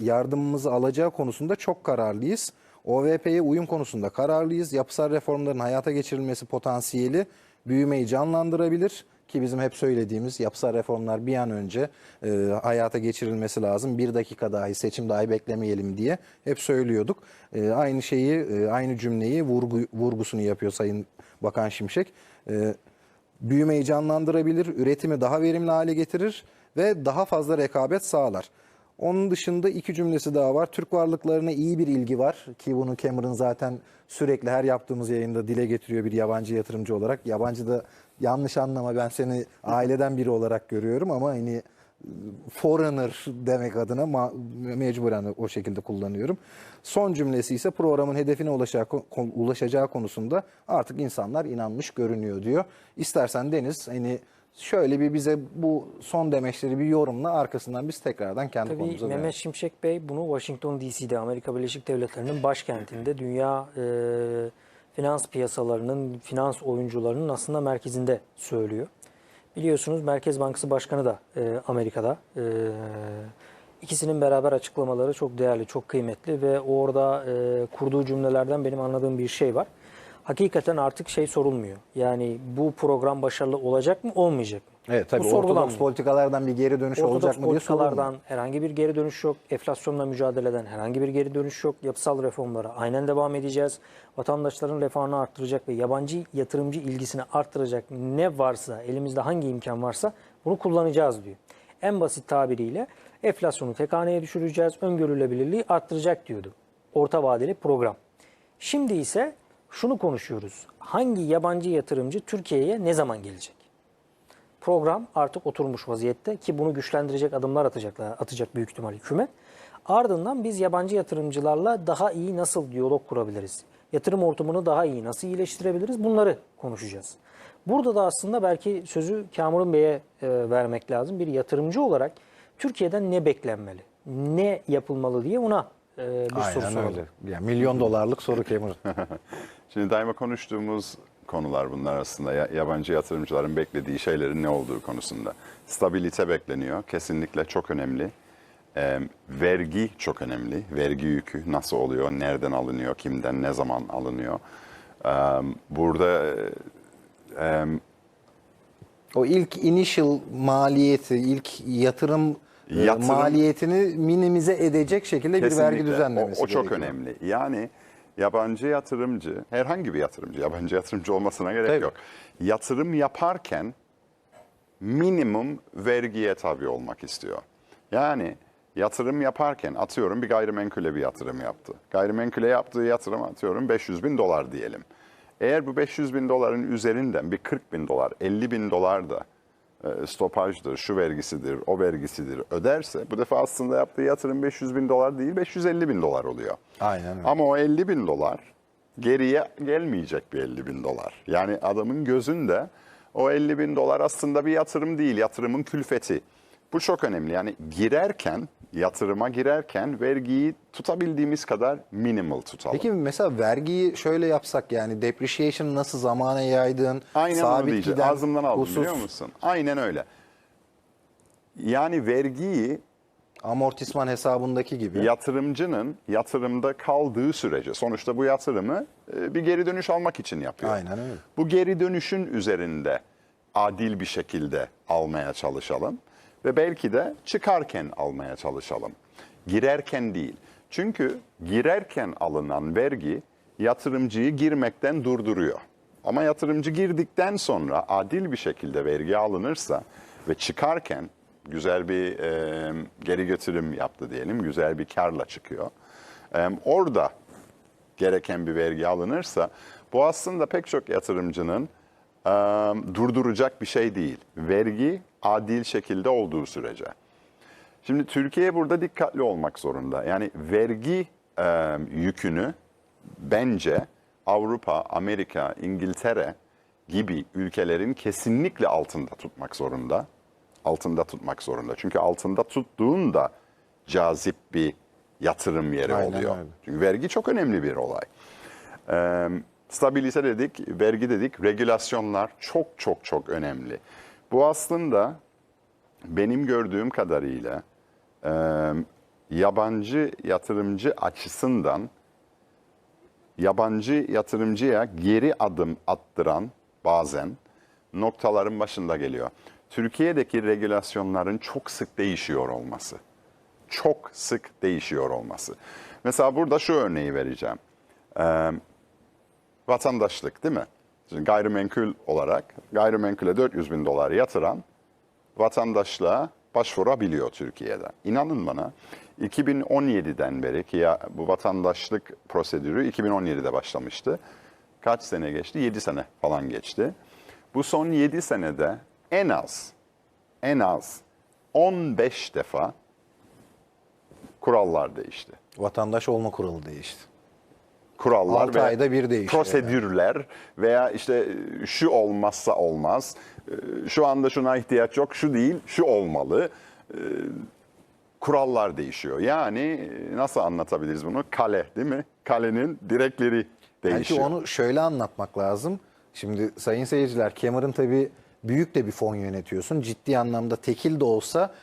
yardımımızı alacağı konusunda çok kararlıyız. OVP'ye uyum konusunda kararlıyız. Yapısal reformların hayata geçirilmesi potansiyeli büyümeyi canlandırabilir ki bizim hep söylediğimiz yapısal reformlar bir an önce e, hayata geçirilmesi lazım. Bir dakika dahi seçim dahi beklemeyelim diye hep söylüyorduk. E, aynı şeyi e, aynı cümleyi vurgu, vurgusunu yapıyor Sayın Bakan Şimşek. E, büyümeyi canlandırabilir, üretimi daha verimli hale getirir ve daha fazla rekabet sağlar. Onun dışında iki cümlesi daha var. Türk varlıklarına iyi bir ilgi var ki bunu Cameron zaten sürekli her yaptığımız yayında dile getiriyor bir yabancı yatırımcı olarak. Yabancı da yanlış anlama ben seni aileden biri olarak görüyorum ama hani foreigner demek adına mecburen o şekilde kullanıyorum. Son cümlesi ise programın hedefine ulaşacağı konusunda artık insanlar inanmış görünüyor diyor. İstersen Deniz hani şöyle bir bize bu son demeçleri bir yorumla arkasından biz tekrardan kendi Tabii konumuza Mehmet dönelim. Şimşek Bey bunu Washington DC'de Amerika Birleşik Devletleri'nin başkentinde dünya e, finans piyasalarının, finans oyuncularının aslında merkezinde söylüyor. Biliyorsunuz Merkez Bankası Başkanı da e, Amerika'da. E, ikisinin beraber açıklamaları çok değerli, çok kıymetli ve orada e, kurduğu cümlelerden benim anladığım bir şey var. Hakikaten artık şey sorulmuyor. Yani bu program başarılı olacak mı, olmayacak mı? Evet tabii Bu ortodoks politikalardan bir geri dönüş Ortodoks olacak mı diye politikalardan sorulmuyor. herhangi bir geri dönüş yok. Enflasyonla mücadeleden herhangi bir geri dönüş yok. Yapısal reformlara aynen devam edeceğiz. Vatandaşların refahını arttıracak ve yabancı yatırımcı ilgisini arttıracak ne varsa, elimizde hangi imkan varsa bunu kullanacağız diyor. En basit tabiriyle enflasyonu tek haneye düşüreceğiz, öngörülebilirliği arttıracak diyordu. Orta vadeli program. Şimdi ise şunu konuşuyoruz. Hangi yabancı yatırımcı Türkiye'ye ne zaman gelecek? program artık oturmuş vaziyette ki bunu güçlendirecek adımlar atacaklar, atacak büyük ihtimal hükümet. Ardından biz yabancı yatırımcılarla daha iyi nasıl diyalog kurabiliriz? Yatırım ortamını daha iyi nasıl iyileştirebiliriz? Bunları konuşacağız. Burada da aslında belki sözü Kamuran Bey'e e, vermek lazım. Bir yatırımcı olarak Türkiye'den ne beklenmeli? Ne yapılmalı diye ona e, bir soru Aynen soralım. öyle. Yani milyon dolarlık soru Cameron. Şimdi daima konuştuğumuz konular bunlar aslında. Ya- Yabancı yatırımcıların beklediği şeylerin ne olduğu konusunda. Stabilite bekleniyor. Kesinlikle çok önemli. Ee, vergi çok önemli. Vergi yükü nasıl oluyor, nereden alınıyor, kimden, ne zaman alınıyor. Ee, burada e, O ilk initial maliyeti, ilk yatırım, e, Yatırım- maliyetini minimize edecek şekilde bir vergi düzenlemesi O, o çok gerekiyor. önemli. Yani yabancı yatırımcı, herhangi bir yatırımcı, yabancı yatırımcı olmasına gerek Tabii. yok. Yatırım yaparken minimum vergiye tabi olmak istiyor. Yani yatırım yaparken atıyorum bir gayrimenkule bir yatırım yaptı. Gayrimenkule yaptığı yatırım atıyorum 500 bin dolar diyelim. Eğer bu 500 bin doların üzerinden bir 40 bin dolar, 50 bin dolar da stopajdır, şu vergisidir, o vergisidir öderse bu defa aslında yaptığı yatırım 500 bin dolar değil 550 bin dolar oluyor. Aynen öyle. Ama o 50 bin dolar geriye gelmeyecek bir 50 bin dolar. Yani adamın gözünde o 50 bin dolar aslında bir yatırım değil, yatırımın külfeti. Bu çok önemli. Yani girerken, yatırıma girerken vergiyi tutabildiğimiz kadar minimal tutalım. Peki mesela vergiyi şöyle yapsak yani depreciation nasıl zamana yaydın, Aynen onu sabit diyeceğim. giden Ağzımdan aldım husus, biliyor musun? Aynen öyle. Yani vergiyi amortisman hesabındaki gibi. yatırımcının yatırımda kaldığı sürece sonuçta bu yatırımı e, bir geri dönüş almak için yapıyor. Aynen öyle. Bu geri dönüşün üzerinde adil bir şekilde almaya çalışalım ve belki de çıkarken almaya çalışalım. Girerken değil. Çünkü girerken alınan vergi yatırımcıyı girmekten durduruyor. Ama yatırımcı girdikten sonra adil bir şekilde vergi alınırsa ve çıkarken güzel bir e, geri götürüm yaptı diyelim, güzel bir karla çıkıyor. E, orada gereken bir vergi alınırsa bu aslında pek çok yatırımcının e, durduracak bir şey değil. Vergi adil şekilde olduğu sürece. Şimdi Türkiye burada dikkatli olmak zorunda. Yani vergi e, yükünü bence Avrupa, Amerika, İngiltere gibi ülkelerin kesinlikle altında tutmak zorunda. Altında tutmak zorunda. Çünkü altında tuttuğunda cazip bir yatırım yeri Aynen oluyor. öyle. Çünkü vergi çok önemli bir olay. Ee, stabilite dedik, vergi dedik, regülasyonlar çok çok çok önemli. Bu aslında benim gördüğüm kadarıyla e, yabancı yatırımcı açısından yabancı yatırımcıya geri adım attıran bazen noktaların başında geliyor. Türkiye'deki regülasyonların çok sık değişiyor olması. Çok sık değişiyor olması. Mesela burada şu örneği vereceğim. Ee, vatandaşlık değil mi? Şimdi gayrimenkul olarak gayrimenkule 400 bin dolar yatıran vatandaşlığa başvurabiliyor Türkiye'de. İnanın bana 2017'den beri ki ya bu vatandaşlık prosedürü 2017'de başlamıştı. Kaç sene geçti? 7 sene falan geçti. Bu son 7 senede en az en az 15 defa kurallar değişti Vatandaş olma kuralı değişti. Kurallar Altı ve ayda bir değişiyor prosedürler veya işte şu olmazsa olmaz, e, şu anda şuna ihtiyaç yok, şu değil, şu olmalı. E, Kurallar değişiyor. Yani e, nasıl anlatabiliriz bunu? Kale değil mi? Kalenin direkleri değişiyor. Belki onu şöyle anlatmak lazım. Şimdi sayın seyirciler Cameron tabii büyük de bir fon yönetiyorsun. Ciddi anlamda tekil de olsa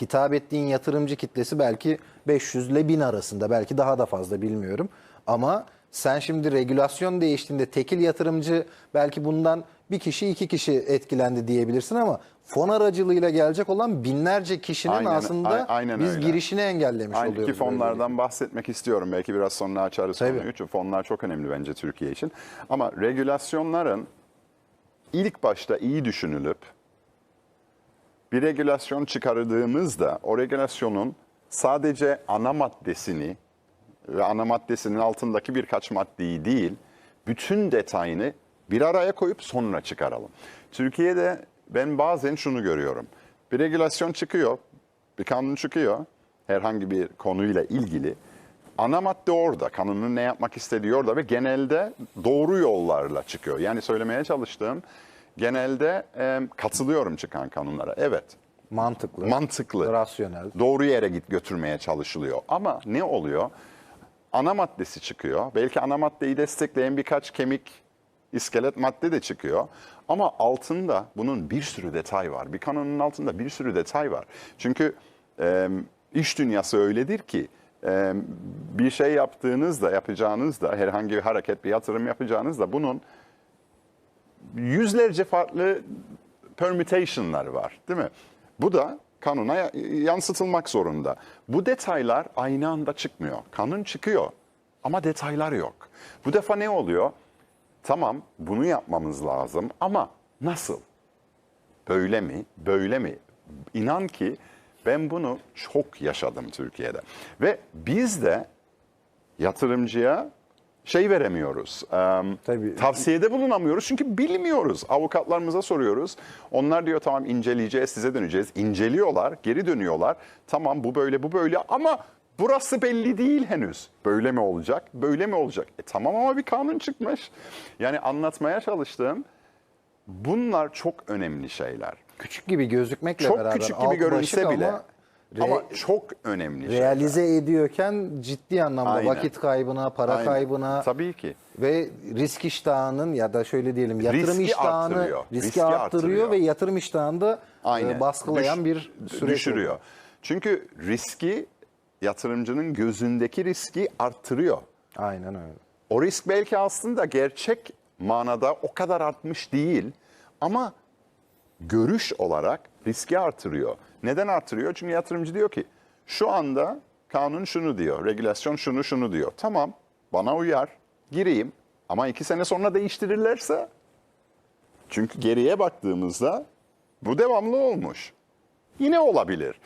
hitap ettiğin yatırımcı kitlesi belki 500 ile 1000 arasında. Belki daha da fazla bilmiyorum. Ama sen şimdi regülasyon değiştiğinde tekil yatırımcı belki bundan bir kişi iki kişi etkilendi diyebilirsin ama fon aracılığıyla gelecek olan binlerce kişinin Aynen- aslında a- aynen biz öyle. girişini engellemiş Aynı oluyoruz. ki fonlardan bahsetmek istiyorum. Belki biraz sonra açarız Tabii. konuyu. Çünkü fonlar çok önemli bence Türkiye için. Ama regülasyonların ilk başta iyi düşünülüp bir regülasyon çıkardığımızda o regülasyonun sadece ana maddesini ve ana maddesinin altındaki birkaç maddeyi değil, bütün detayını bir araya koyup sonra çıkaralım. Türkiye'de ben bazen şunu görüyorum. Bir regülasyon çıkıyor, bir kanun çıkıyor herhangi bir konuyla ilgili. Ana madde orada, kanunun ne yapmak istediği orada ve genelde doğru yollarla çıkıyor. Yani söylemeye çalıştığım genelde e, katılıyorum çıkan kanunlara. Evet, Mantıklı, mantıklı, rasyonel. doğru yere git götürmeye çalışılıyor. Ama ne oluyor? Ana maddesi çıkıyor. Belki ana maddeyi destekleyen birkaç kemik, iskelet madde de çıkıyor. Ama altında bunun bir sürü detay var. Bir kanunun altında bir sürü detay var. Çünkü e, iş dünyası öyledir ki e, bir şey yaptığınızda, yapacağınızda, herhangi bir hareket, bir yatırım yapacağınızda bunun yüzlerce farklı permutation'lar var değil mi? Bu da kanuna ya- yansıtılmak zorunda. Bu detaylar aynı anda çıkmıyor. Kanun çıkıyor ama detaylar yok. Bu defa ne oluyor? Tamam bunu yapmamız lazım ama nasıl? Böyle mi? Böyle mi? İnan ki ben bunu çok yaşadım Türkiye'de. Ve biz de yatırımcıya şey veremiyoruz. em, Tabii. Tavsiyede bulunamıyoruz çünkü bilmiyoruz. Avukatlarımıza soruyoruz. Onlar diyor tamam inceleyeceğiz, size döneceğiz. İnceliyorlar, geri dönüyorlar. Tamam bu böyle, bu böyle ama burası belli değil henüz. Böyle mi olacak, böyle mi olacak? E tamam ama bir kanun çıkmış. Yani anlatmaya çalıştığım bunlar çok önemli şeyler. Küçük gibi gözükmekle Çok beraber küçük alt gibi görünse bile ama re- ama çok önemli şeyler. realize ediyorken ciddi anlamda Aynen. vakit kaybına, para Aynen. kaybına Tabii ki. ve risk iştahının ya da şöyle diyelim yatırım Riski iştahını arttırıyor. riski, Riski arttırıyor, arttırıyor. ve yatırım iştahını da e, Aynen. baskılayan Düş- bir süreç düşürüyor. oluyor. Çünkü riski yatırımcının gözündeki riski arttırıyor. Aynen öyle. O risk belki aslında gerçek manada o kadar artmış değil ama görüş olarak riski artırıyor. Neden artırıyor? Çünkü yatırımcı diyor ki şu anda kanun şunu diyor, regülasyon şunu şunu diyor. Tamam bana uyar, gireyim ama iki sene sonra değiştirirlerse çünkü geriye baktığımızda bu devamlı olmuş. Yine olabilir.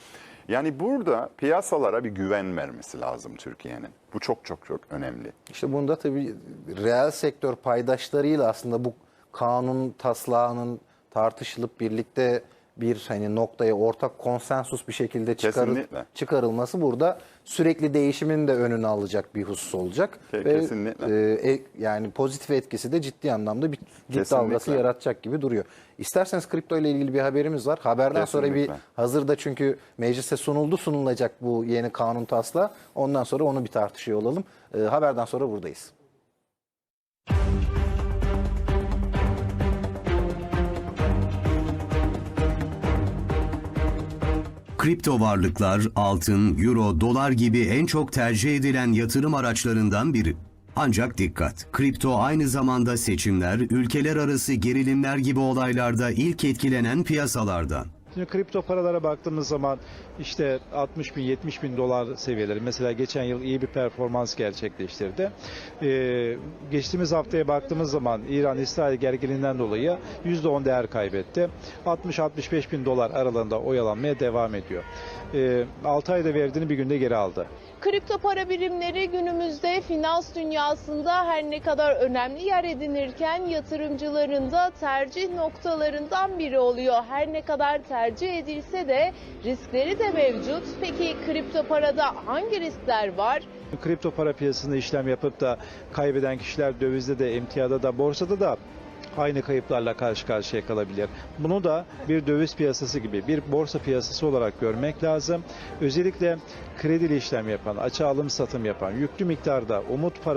Yani burada piyasalara bir güven vermesi lazım Türkiye'nin. Bu çok çok çok önemli. İşte bunda tabii reel sektör paydaşlarıyla aslında bu kanun taslağının tartışılıp birlikte bir hani noktaya ortak konsensus bir şekilde çıkarıl- Kesinlikle. çıkarılması burada sürekli değişimin de önünü alacak bir husus olacak. Ke- Ve, kesinlikle. e, e, yani pozitif etkisi de ciddi anlamda bir dip Kesinlikle. dalgası yaratacak gibi duruyor. İsterseniz kripto ile ilgili bir haberimiz var. Haberden sonra bir Kesinlikle. hazırda çünkü meclise sunuldu sunulacak bu yeni kanun taslağı. Ondan sonra onu bir tartışıyor olalım. E, haberden sonra buradayız. Kripto varlıklar, altın, euro, dolar gibi en çok tercih edilen yatırım araçlarından biri. Ancak dikkat, kripto aynı zamanda seçimler, ülkeler arası gerilimler gibi olaylarda ilk etkilenen piyasalardan. Şimdi kripto paralara baktığımız zaman işte 60 bin 70 bin dolar seviyeleri mesela geçen yıl iyi bir performans gerçekleştirdi. Ee, geçtiğimiz haftaya baktığımız zaman İran-İsrail gerginliğinden dolayı %10 değer kaybetti. 60-65 bin dolar aralığında oyalanmaya devam ediyor. Ee, 6 ayda verdiğini bir günde geri aldı. Kripto para birimleri günümüzde finans dünyasında her ne kadar önemli yer edinirken yatırımcıların da tercih noktalarından biri oluyor. Her ne kadar tercih edilse de riskleri de mevcut. Peki kripto parada hangi riskler var? Kripto para piyasasında işlem yapıp da kaybeden kişiler dövizde de, emtiyada da, borsada da aynı kayıplarla karşı karşıya kalabilir. Bunu da bir döviz piyasası gibi bir borsa piyasası olarak görmek lazım. Özellikle kredili işlem yapan, açığa alım satım yapan, yüklü miktarda umut para